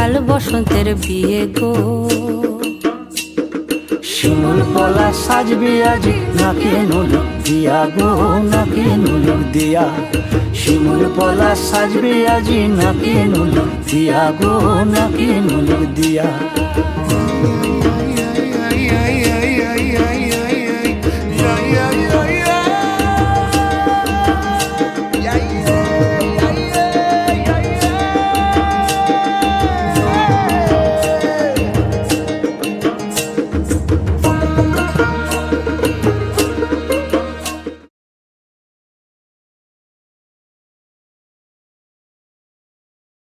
কাল বসন্তের বিয়ে গো। শিমুল পলা সাজবি আজ, নাকি নুলুক দিয়া গো, নাকি নুলুক দিয়া। শিমুল পলা সাজবি আজি, নাকি নুলুক দিয়া গো, নাকি নুলুক দিয়া।